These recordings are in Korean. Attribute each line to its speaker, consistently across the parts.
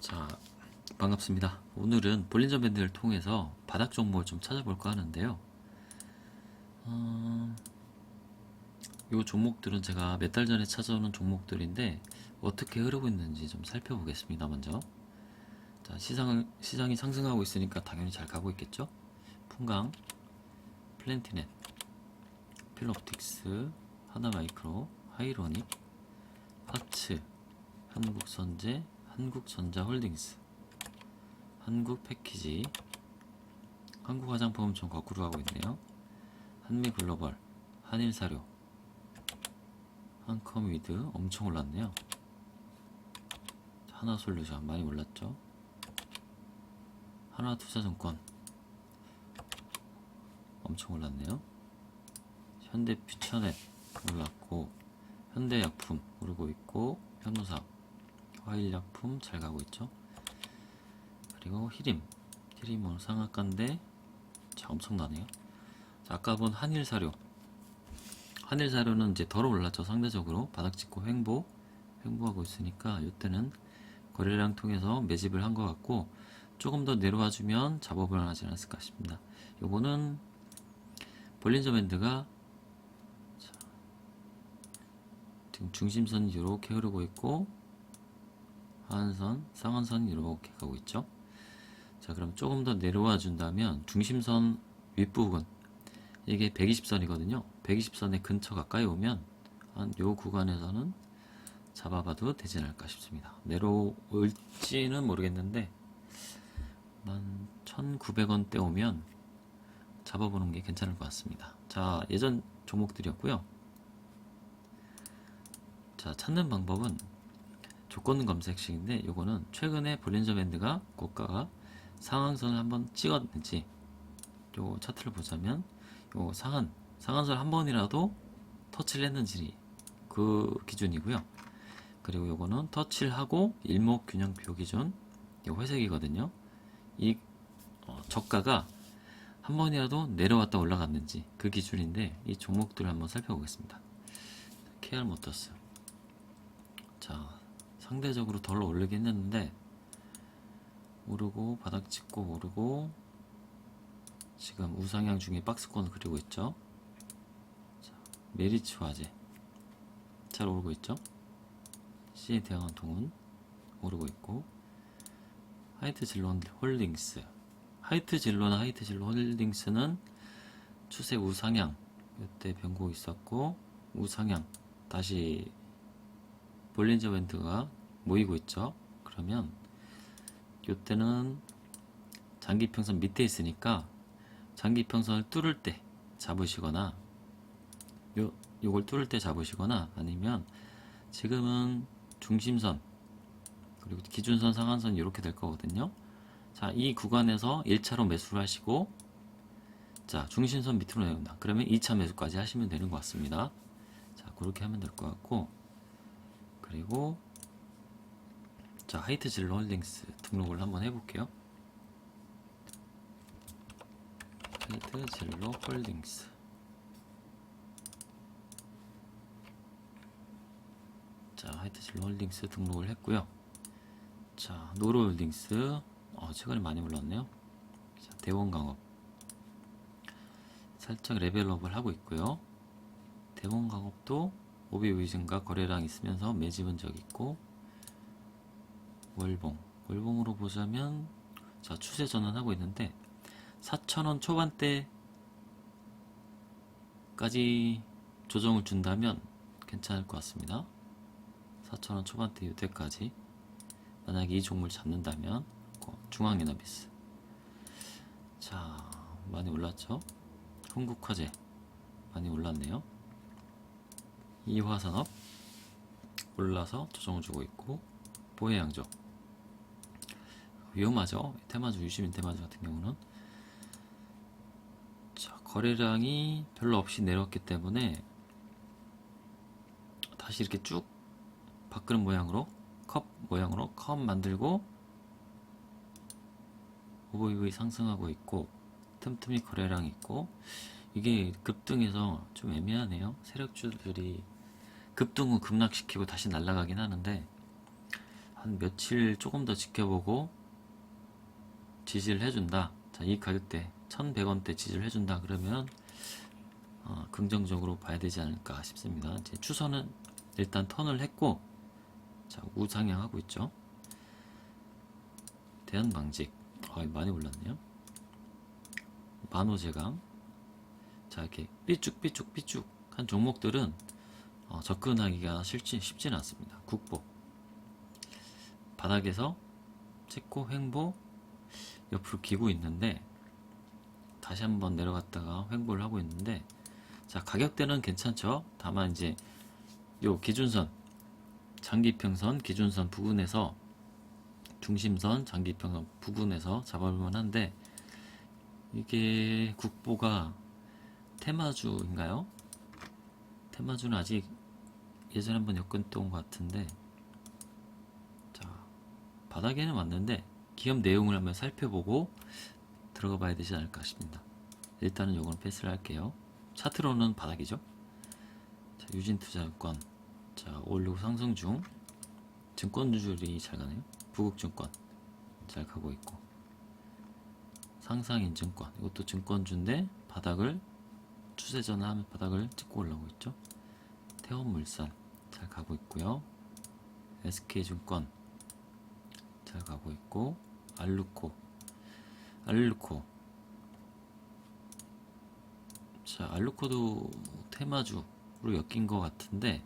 Speaker 1: 자, 반갑습니다. 오늘은 볼린저 밴드를 통해서 바닥 종목을 좀 찾아볼까 하는데요. 어, 요 종목들은 제가 몇 달 전에 찾아오는 종목들인데 어떻게 흐르고 있는지 좀 살펴보겠습니다. 먼저. 자, 시장, 시장이 상승하고 있으니까 당연히 잘 가고 있겠죠? 풍강, 플랜티넷, 필롭틱스, 하나마이크로, 하이로닉, 파츠, 한국선제, 한국전자홀딩스, 한국패키지, 한국화장품은 좀 거꾸로 가고 있네요. 한미글로벌, 한일사료, 한컴위드 엄청 올랐네요. 하나솔루션 많이 올랐죠. 하나투자증권 엄청 올랐네요. 현대퓨처넷 올랐고 현대약품 오르고 있고 현무사 화일약품 잘 가고 있죠. 그리고 히림 히림 오늘 상한가인데 자 엄청나네요. 자, 아까 본 한일사료 한일사료는 이제 덜 올랐죠 상대적으로 바닥 찍고 횡보 횡보하고 있으니까 이때는 거래량 통해서 매집을 한 것 같고 조금 더 내려와 주면 잡아볼 만하지 않았을까 싶습니다. 요거는 볼린저 밴드가 자, 지금 중심선이 이렇게 흐르고 있고 하한선, 상한선이 이렇게 가고 있죠. 자, 그럼 조금 더 내려와 준다면 중심선 윗부분 이게 120선이거든요. 120선의 근처 가까이 오면 한 요 구간에서는 잡아봐도 되지 않을까 싶습니다. 내려올지는 모르겠는데 만 1,900원대 오면 잡아보는 게 괜찮을 것 같습니다. 자, 예전 종목들이었고요. 자, 찾는 방법은 조건 검색식인데 요거는 최근에 볼린저 밴드가 고가가 상한선을 한번 찍었는지 요 차트를 보자면 요 상한 상한선 한 번이라도 터치를 했는지 그 기준이고요. 그리고 요거는 터치를 하고 일목균형표 기준 요 회색이거든요. 이 어, 저가가 한 번이라도 내려왔다 올라갔는지 그 기준인데 이 종목들을 한번 살펴보겠습니다. KR 모터스 자 상대적으로 덜 오르긴 했는데 오르고 바닥 찍고 오르고 지금 우상향 중에 박스권을 그리고 있죠. 자, 메리츠 화재. 잘 오르고 있죠. CA 대한통운 오르고 있고. 하이트 진론 홀딩스. 하이트 진로나 하이트 진로 홀딩스는 추세 우상향. 이때 변고 있었고 우상향. 다시 볼린저 밴드가 모이고 있죠. 그러면 이때는 장기평선 밑에 있으니까 장기평선을 뚫을 때 잡으시거나 요 요걸 뚫을 때 잡으시거나 아니면 지금은 중심선 그리고 기준선 상한선 이렇게 될 거거든요. 자, 이 구간에서 1차로 매수를 하시고 자, 중심선 밑으로 내려온다. 그러면 2차 매수까지 하시면 되는 것 같습니다. 자, 그렇게 하면 될 것 같고 그리고 자, 하이트 진로 홀딩스 등록을 한번 해볼게요. 하이트 진로 홀딩스 자, 하이트 진로 홀딩스 등록을 했고요. 자, 노로 홀딩스 어, 최근에 많이 올랐네요. 자, 대원 강업 살짝 레벨업을 하고 있고요. 대원 강업도 오비 위즌과 거래량 있으면서 매집은 적 있고 월봉. 월봉으로 보자면 자 추세 전환하고 있는데 4,000원 초반대까지 조정을 준다면 괜찮을 것 같습니다. 4,000원 초반대 이때까지. 만약에 이 종목을 잡는다면 어, 중앙에너비스. 자 많이 올랐죠? 흥국화재 많이 올랐네요. 이화산업 올라서 조정을 주고 있고 보혜양조 위험하죠? 테마주 유시민 테마주 같은 경우는. 자 거래량이 별로 없이 내렸기 때문에 다시 이렇게 쭉 밥그릇 모양으로 컵 모양으로 컵 만들고 오버이브이 상승하고 있고 틈틈이 거래량 있고 이게 급등해서 좀 애매하네요. 세력주들이 급등 후 급락시키고 다시 날아가긴 하는데 한한 며칠 조금 더 지켜보고 지지를 해준다. 자, 이 가격대 1100원대 지지를 해준다. 그러면 어, 긍정적으로 봐야 되지 않을까 싶습니다. 이제 추선은 일단 턴을 했고 자, 우상향 하고 있죠. 대한방직 아, 많이 올랐네요. 만호제강 자 이렇게 삐쭉삐쭉 삐쭉 한 종목들은 어, 접근하기가 쉽지, 쉽지는 않습니다. 국보 바닥에서 체코 횡보 옆으로 기고 있는데 다시 한번 내려갔다가 횡보를 하고 있는데 자 가격대는 괜찮죠 다만 이제 요 기준선 장기평선 기준선 부근에서 중심선 장기평선 부근에서 잡아볼 만 한데 이게 국보가 테마주인가요? 테마주는 아직 예전에 한번 엮었던 것 같은데 자 바닥에는 왔는데 기업 내용을 한번 살펴보고 들어가 봐야 되지 않을까 싶습니다. 일단은 요건 패스를 할게요. 차트로는 바닥이죠. 자, 유진투자증권 자 오르고 상승 중 증권주들이 잘 가네요. 부국증권 잘 가고 있고 상상인증권 이것도 증권주인데 바닥을 추세 전환하면 바닥을 찍고 올라오고 있죠. 태원물산 잘 가고 있고요. SK증권 잘 가고 있고 알루코 알루코 자 알루코도 테마주로 엮인 것 같은데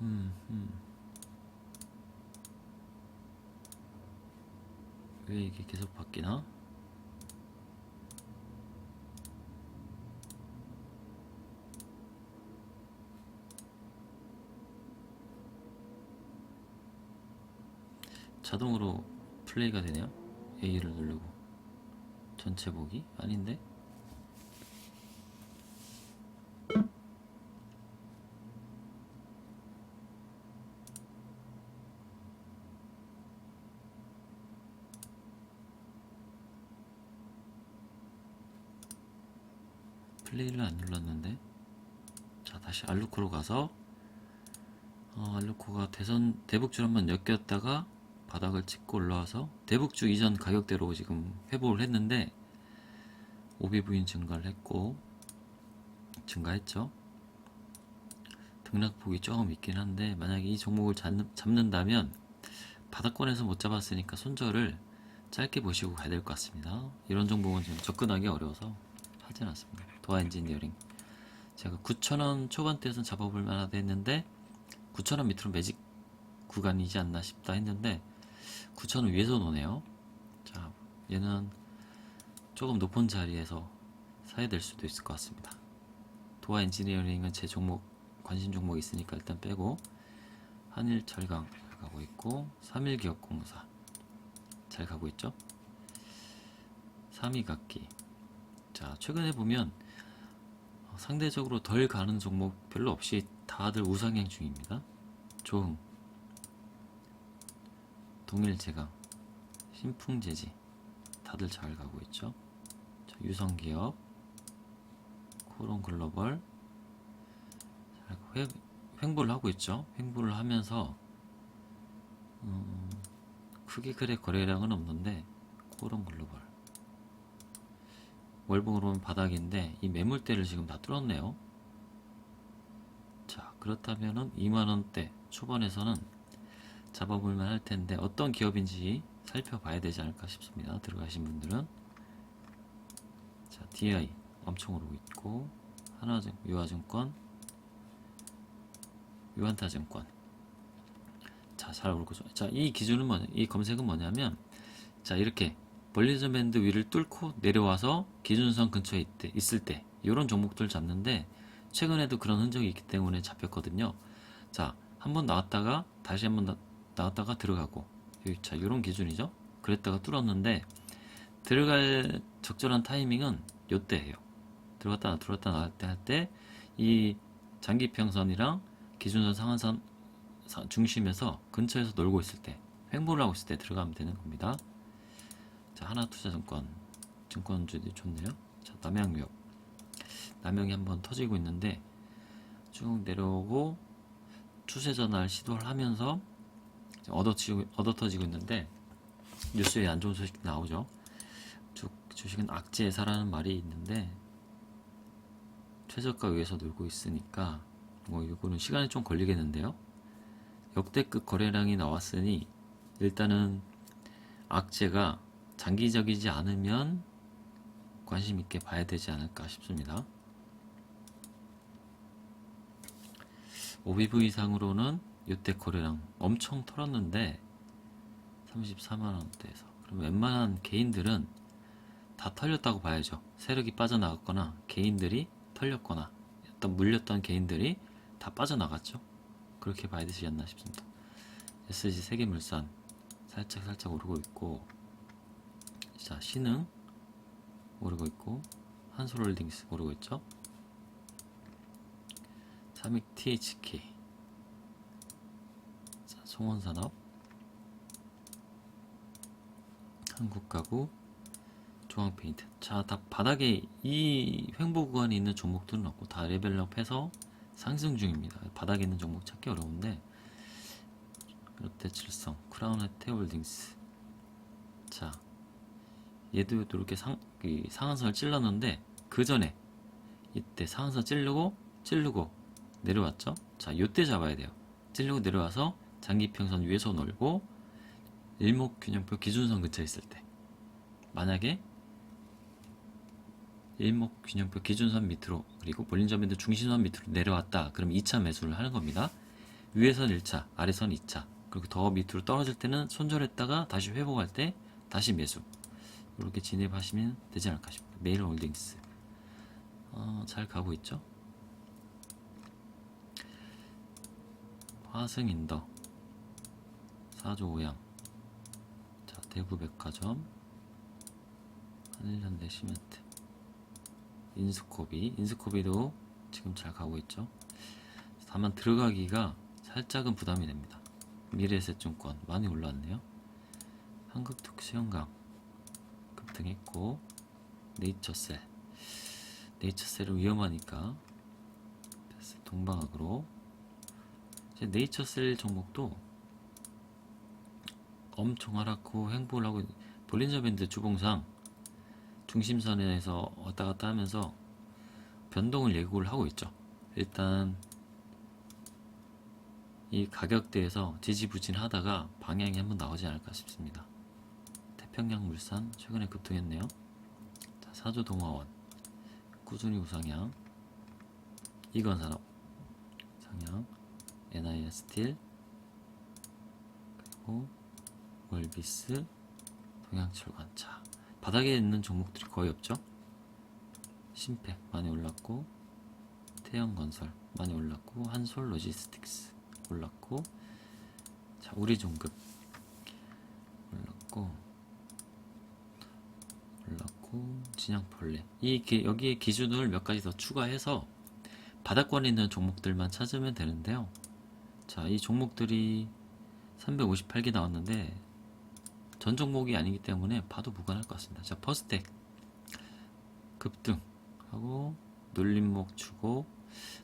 Speaker 1: 음, 음. 왜 이게 계속 바뀌나? 자동으로 플레이가 되네요. A를 누르고 전체 보기 아닌데? 플레이를 안 눌렀는데 자 다시 알루코로 가서 어, 알루코가 대선 대북줄 한번 엮였다가 바닥을 찍고 올라와서 대북주 이전 가격대로 지금 회복을 했는데 오비 부인 증가를 했고 증가했죠. 등락폭이 조금 있긴 한데 만약에 이 종목을 잡, 잡는 다면 바닥권에서 못 잡았으니까 손절을 짧게 보시고 가야 될 것 같습니다. 이런 종목은 지금 접근하기 어려워서 하진 않습니다. 도화 엔지니어링 제가 9,000원 초반대에서 잡아볼 만하다 했는데 9,000원 밑으로 매직 구간이지 않나 싶다 했는데 9,000원 위에서 노네요. 자, 얘는 조금 높은 자리에서 사야 될 수도 있을 것 같습니다. 도화 엔지니어링은 제 종목 관심 종목이 있으니까 일단 빼고 한일철강 잘 가고 있고 3일기업공사 잘 가고 있죠. 3위각기 자 최근에 보면 어, 상대적으로 덜 가는 종목 별로 없이 다들 우상향 중입니다. 조흥 동일제강, 신풍재지 다들 잘 가고 있죠. 자, 유성기업, 코론글로벌 횡보를 하고 있죠. 횡보를 하면서 음, 크게 그래 거래량은 없는데 코론글로벌 월봉으로는 바닥인데 이 매물대를 지금 다 뚫었네요. 자 그렇다면은 2만원대 초반에서는 잡아볼만 할 텐데 어떤 기업인지 살펴봐야 되지 않을까 싶습니다. 들어가신 분들은 자 DI 엄청 오르고 있고 하나증 유화증권 유한타증권 자잘 오르고 자이 기준은 뭐냐 이 검색은 뭐냐면 자 이렇게 볼리저 밴드 위를 뚫고 내려와서 기준선 근처에 있대, 있을 때 이런 종목들 잡는데 최근에도 그런 흔적이 있기 때문에 잡혔거든요. 자, 한번 나왔다가 다시 한번 나, 나왔다가 들어가고 자, 이런 기준이죠. 그랬다가 뚫었는데 들어갈 적절한 타이밍은 요때예요. 들어갔다 들어갔다 나갈 때 할 때 이 장기평선이랑 기준선 상한선 중심에서 근처에서 놀고 있을 때 횡보를 하고 있을 때 들어가면 되는 겁니다. 자, 하나투자증권 증권주들이 좋네요. 자, 남양유업 남양이 한번 터지고 있는데 쭉 내려오고 추세 전환 시도를 하면서 얻어지고, 얻어터지고 있는데 뉴스에 안 좋은 소식 나오죠. 주, 주식은 악재사라는 말이 있는데 최저가 위에서 놀고 있으니까 뭐 이거는 시간이 좀 걸리겠는데요. 역대급 거래량이 나왔으니 일단은 악재가 장기적이지 않으면 관심 있게 봐야 되지 않을까 싶습니다. 5비브 이상으로는 이때 거래량 엄청 털었는데 34만원대에서 그럼 웬만한 개인들은 다 털렸다고 봐야죠. 세력이 빠져나갔거나 개인들이 털렸거나 어떤 물렸던 개인들이 다 빠져나갔죠. 그렇게 봐야 되지 않나 싶습니다. SG 세계물산 살짝 살짝 오르고 있고 자 신흥 오르고 있고 한솔홀딩스 오르고 있죠. 삼익 THK 자, 송원산업 한국가구 중앙페인트. 자다 바닥에 이 횡보 구간에 있는 종목들은 없고 다 레벨업 해서 상승 중입니다. 바닥에 있는 종목 찾기 어려운데 롯데칠성 크라운 혜태홀딩스. 자 얘도 이렇게 상, 이 상한선을 찔렀는데 그 전에 이때 상한선 찌르고 찌르고 내려왔죠? 자 요때 잡아야 돼요. 찌르고 내려와서 장기평선 위에서 놀고 일목균형표 기준선 근처에 있을 때. 만약에 일목균형표 기준선 밑으로 그리고 볼린저 밴드 중심선 밑으로 내려왔다. 그럼 2차 매수를 하는 겁니다. 위에선 1차 아래선 2차. 그리고 더 밑으로 떨어질 때는 손절했다가 다시 회복할 때 다시 매수. 이렇게 진입하시면 되지 않을까 싶습니다. 메일홀딩스. 어, 잘 가고 있죠? 화승인더 사조 오양. 자 대구백화점. 한일현대 시멘트. 인스코비. 인스코비도 지금 잘 가고 있죠? 다만 들어가기가 살짝은 부담이 됩니다. 미래에셋증권 많이 올랐네요. 한국특수현강 급등했고 네이처셀. 네이처셀은 위험하니까 동방학으로. 네이처셀 종목도 엄청 하락고 횡보를 하고 볼린저 밴드 주봉상 중심선에서 왔다 갔다 하면서 변동을 예고를 하고 있죠. 일단 이 가격대에서 지지부진하다가 방향이 한번 나오지 않을까 싶습니다. 태평양 물산 최근에 급등했네요. 자, 사조 동화원 꾸준히 우상향 이건 산업 상향 NIS 스틸 그리고 월비스 동양철관 차. 바닥에 있는 종목들이 거의 없죠? 심팩 많이 올랐고 태영건설 많이 올랐고 한솔 로지스틱스 올랐고 자 우리 종급 올랐고 올랐고 진양폴레. 이 기- 여기에 기준을 몇 가지 더 추가해서 바닥권에 있는 종목들만 찾으면 되는데요. 자 이 종목들이 358개 나왔는데 전 종목이 아니기 때문에 봐도 무관할 것 같습니다. 자, 퍼스텍 급등하고 눌림목 주고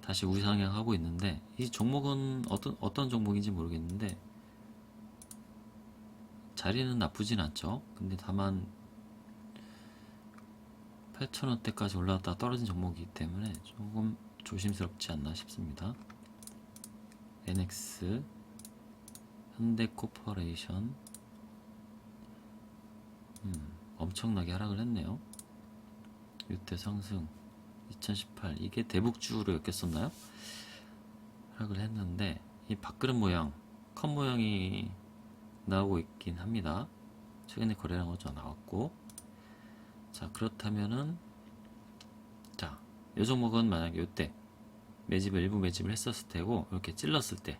Speaker 1: 다시 우상향하고 있는데 이 종목은 어떤 어떤 종목인지 모르겠는데 자리는 나쁘진 않죠. 근데 다만 8,000원대까지 올라갔다 떨어진 종목이기 때문에 조금 조심스럽지 않나 싶습니다. NX 현대코퍼레이션 음, 엄청나게 하락을 했네요. 유태 상승 2018 이게 대북주로 엮였었나요? 하락을 했는데 이 밥그릇 모양 컵 모양이 나오고 있긴 합니다. 최근에 거래량 어저 나왔고 자 그렇다면은 자, 요 종목은 만약에 요때 매집을 일부 매집을 했었을 테고 이렇게 찔렀을 때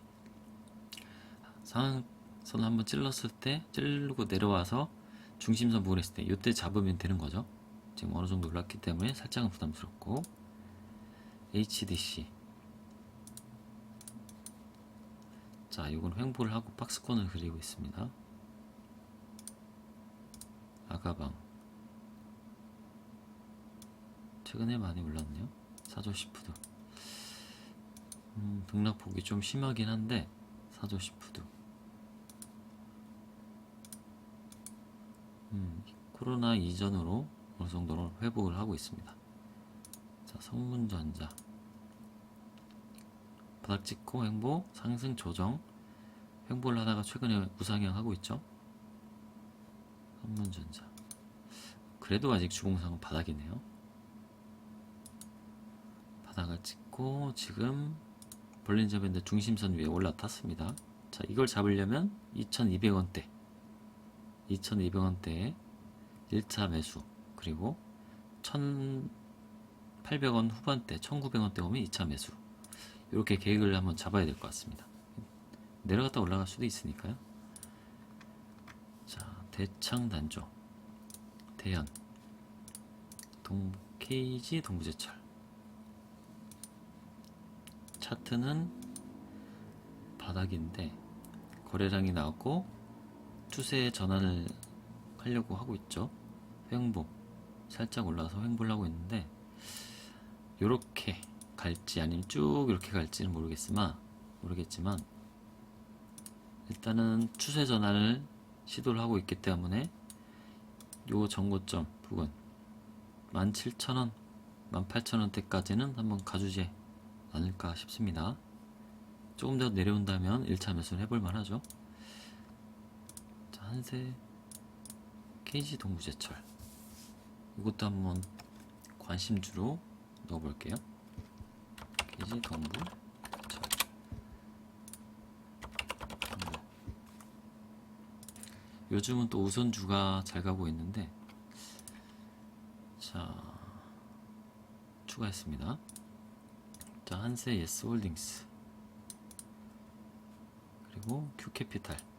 Speaker 1: 상한선을 한번 찔렀을 때 찔르고 내려와서 중심선 부분에 있을 때 이때 잡으면 되는 거죠. 지금 어느 정도 올랐기 때문에 살짝은 부담스럽고 HDC 자 이건 횡보를 하고 박스권을 그리고 있습니다. 아가방 최근에 많이 올랐네요. 사조 시푸드 음, 등락폭이 좀 심하긴 한데 사조 시푸드 음, 코로나 이전으로 어느 정도로 회복을 하고 있습니다. 자, 성문전자 바닥 찍고 횡보 상승 조정 횡보를 하다가 최근에 우상향 하고 있죠. 성문전자 그래도 아직 주봉상은 바닥이네요. 바닥을 찍고 지금 볼린저 밴드 중심선 위에 올라탔습니다. 자, 이걸 잡으려면 2,200원대, 2,200원대에 1차 매수, 그리고 1,800원 후반대, 1,900원대 오면 2차 매수. 이렇게 계획을 한번 잡아야 될 것 같습니다. 내려갔다 올라갈 수도 있으니까요. 자, 대창 단조, 대연, 동 KG 동부제철. 차트는 바닥인데 거래량이 나왔고 추세 전환을 하려고 하고 있죠. 횡보 살짝 올라서 횡보를 하고 있는데 요렇게 갈지 아니면 쭉 이렇게 갈지는 모르겠지만 모르겠지만 일단은 추세 전환을 시도를 하고 있기 때문에 요 정고점 부근 17,000원 18,000원대까지는 한번 가주지 않을까 싶습니다. 조금 더 내려온다면 1차 매수는 해볼 만하죠. 자, 한세 KG 동부제철 이것도 한번 관심주로 넣어볼게요. KG 동부. 요즘은 또 우선주가 잘 가고 있는데 자 추가했습니다. 자, 한세 예스 홀딩스 그리고 큐캐피탈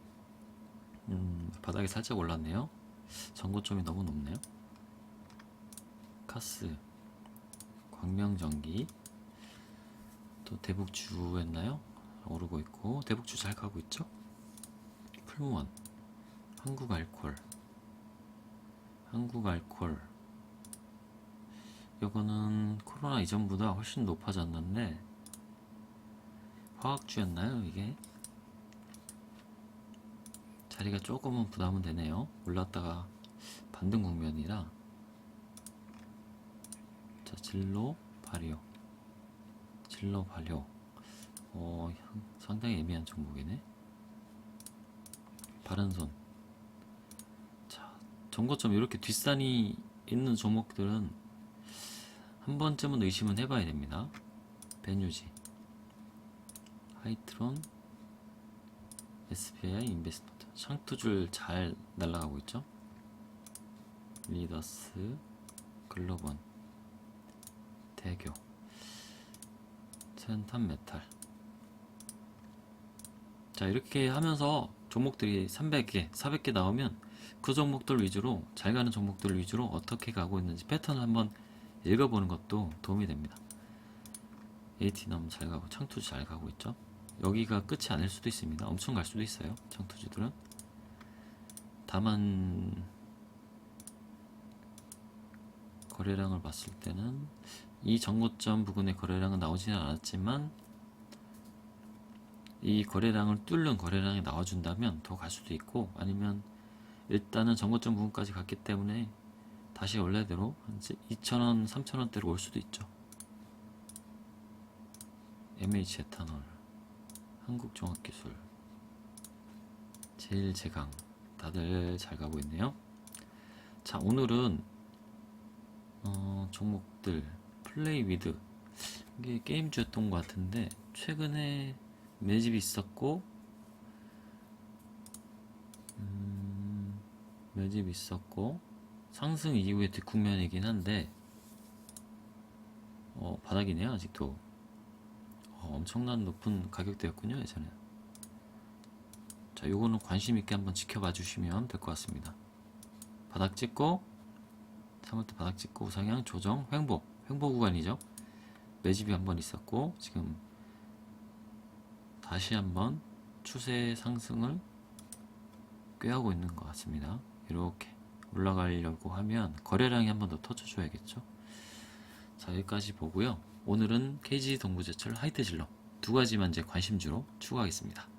Speaker 1: 음, 바닥이 살짝 올랐네요 전고점이 너무 높네요 카스 광명전기 또 대북주 했나요? 오르고 있고 대북주 잘 가고 있죠? 풀무원 한국알콜 한국알콜 요거는 코로나 이전보다 훨씬 높아졌는데 화학주였나요 이게? 자리가 조금은 부담은 되네요. 올랐다가 반등 국면이라. 자 진로 발효. 진로 발효. 어 상당히 애매한 종목이네. 바른손 자 정거점 이렇게 뒷산이 있는 종목들은 한 번쯤은 의심은 해봐야 됩니다. 베뉴지, 하이트론, SBI 인베스트 샹투줄 잘 날아가고 있죠. 리더스, 글로번, 대교, 센탄 메탈. 자 이렇게 하면서 종목들이 300개, 400개 나오면 그 종목들 위주로 잘 가는 종목들 위주로 어떻게 가고 있는지 패턴을 한번 읽어보는 것도 도움이 됩니다. AT 너무 잘 가고 창투지 잘 가고 있죠. 여기가 끝이 아닐 수도 있습니다. 엄청 갈 수도 있어요. 창투지들은. 다만 거래량을 봤을 때는 이 정고점 부근의 거래량은 나오지는 않았지만 이 거래량을 뚫는 거래량이 나와준다면 더 갈 수도 있고 아니면 일단은 정고점 부분까지 갔기 때문에 다시 원래대로 한 2,000원, 3,000원대로 올 수도 있죠. MH 에탄올, 한국종합기술, 제일제강 다들 잘 가고 있네요. 자 오늘은 어, 종목들 플레이 위드. 이게 게임주였던 것 같은데 최근에 매집이 있었고 음, 매집이 있었고 상승 이후의 뒷국면이긴 한데 어, 바닥이네요 아직도. 어, 엄청난 높은 가격대였군요 예전에 자 요거는 관심 있게 한번 지켜봐 주시면 될 것 같습니다 바닥 찍고 3월때 바닥 찍고 우상향 조정 횡보 횡보 구간이죠 매집이 한번 있었고 지금 다시 한번 추세 상승을 꾀하고 있는 것 같습니다 이렇게 올라가려고 하면 거래량이 한번 더 터져줘야겠죠. 자 여기까지 보고요. 오늘은 KG 동부제철 하이트질러 두 가지만 이제 관심주로 추가하겠습니다.